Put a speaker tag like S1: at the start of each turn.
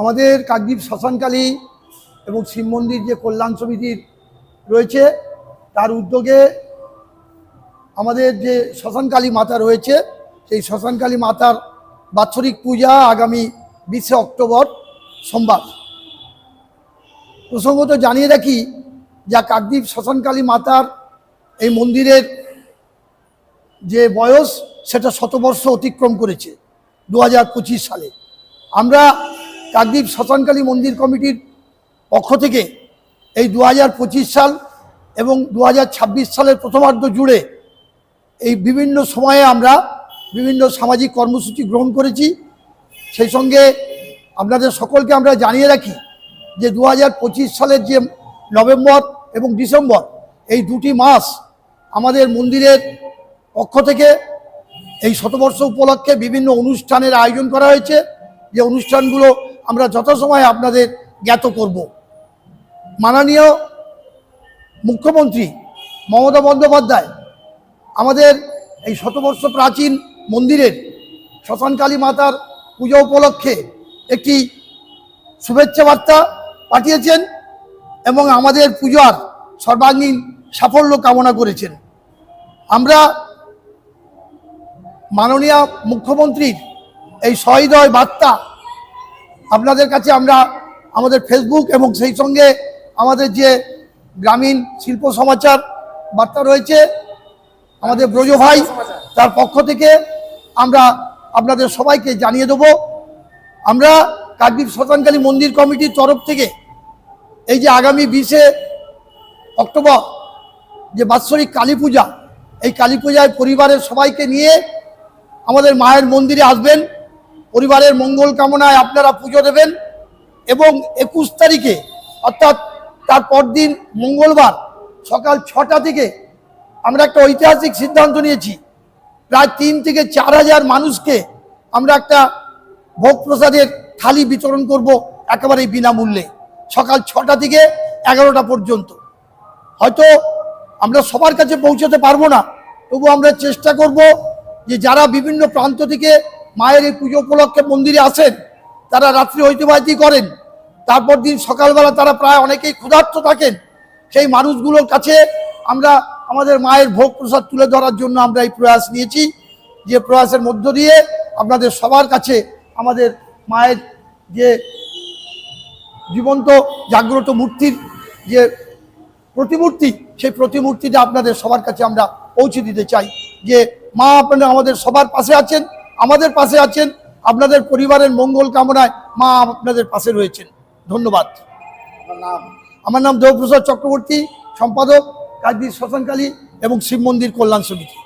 S1: আমাদের কাকদ্বীপ শ্মশানকালী এবং শিব মন্দির যে কল্যাণ সমিতির রয়েছে তার উদ্যোগে আমাদের যে শ্মশানকালী মাতা রয়েছে সেই শ্মশানকালী মাতার বাৎসরিক পূজা আগামী বিশে অক্টোবর সোমবার প্রসঙ্গত জানিয়ে রাখি যা কাকদ্বীপ শ্মশানকালী মাতার এই মন্দিরের যে বয়স সেটা শতবর্ষ অতিক্রম করেছে দু সালে আমরা কাকদ্বীপ শ্মশানকালী মন্দির কমিটির পক্ষ থেকে এই দু সাল এবং দু সালের প্রথমার্ধ জুড়ে এই বিভিন্ন সময়ে আমরা বিভিন্ন সামাজিক কর্মসূচি গ্রহণ করেছি সেই সঙ্গে আপনাদের সকলকে আমরা জানিয়ে রাখি যে দু সালের যে নভেম্বর এবং ডিসেম্বর এই দুটি মাস আমাদের মন্দিরের পক্ষ থেকে এই শতবর্ষ উপলক্ষে বিভিন্ন অনুষ্ঠানের আয়োজন করা হয়েছে যে অনুষ্ঠানগুলো আমরা যথাসময়ে আপনাদের জ্ঞাত করব মাননীয় মুখ্যমন্ত্রী মমতা বন্দ্যোপাধ্যায় আমাদের এই শতবর্ষ প্রাচীন মন্দিরের শ্মশানকালী মাতার পুজো উপলক্ষে একটি শুভেচ্ছা বার্তা পাঠিয়েছেন এবং আমাদের পূজার সর্বাঙ্গীন সাফল্য কামনা করেছেন আমরা মাননীয় মুখ্যমন্ত্রীর এই সহৃদয় বার্তা আপনাদের কাছে আমরা আমাদের ফেসবুক এবং সেই সঙ্গে আমাদের যে গ্রামীণ শিল্প সমাচার বার্তা রয়েছে আমাদের ব্রজ ভাই তার পক্ষ থেকে আমরা আপনাদের সবাইকে জানিয়ে দেব আমরা কাকদ্বীপ শতানকালী মন্দির কমিটির তরফ থেকে এই যে আগামী বিশে অক্টোবর যে বাৎসরিক কালী পূজা এই কালী পূজায় পরিবারের সবাইকে নিয়ে আমাদের মায়ের মন্দিরে আসবেন পরিবারের মঙ্গল কামনায় আপনারা পুজো দেবেন এবং একুশ তারিখে অর্থাৎ তার পরদিন মঙ্গলবার সকাল ছটা থেকে আমরা একটা ঐতিহাসিক সিদ্ধান্ত নিয়েছি প্রায় তিন থেকে চার হাজার মানুষকে আমরা একটা ভোগ প্রসাদের থালি বিতরণ করব একেবারেই বিনামূল্যে সকাল ছটা থেকে এগারোটা পর্যন্ত হয়তো আমরা সবার কাছে পৌঁছাতে পারবো না তবু আমরা চেষ্টা করব যে যারা বিভিন্ন প্রান্ত থেকে মায়ের এই পুজো উপলক্ষে মন্দিরে আসেন তারা রাত্রি ঐতিহ্যবাহী করেন তারপর দিন সকালবেলা তারা প্রায় অনেকেই ক্ষুধার্থ থাকেন সেই মানুষগুলোর কাছে আমরা আমাদের মায়ের ভোগ প্রসাদ তুলে ধরার জন্য আমরা এই প্রয়াস নিয়েছি যে প্রয়াসের মধ্য দিয়ে আপনাদের সবার কাছে আমাদের মায়ের যে জীবন্ত জাগ্রত মূর্তির যে প্রতিমূর্তি সেই প্রতিমূর্তিটা আপনাদের সবার কাছে আমরা পৌঁছে দিতে চাই যে মা আপনারা আমাদের সবার পাশে আছেন আমাদের পাশে আছেন আপনাদের পরিবারের মঙ্গল কামনায় মা আপনাদের পাশে রয়েছেন ধন্যবাদ আমার নাম দেবপ্রসাদ চক্রবর্তী সম্পাদক কাজী শ্মশানকালী এবং শিব মন্দির কল্যাণ সমিতি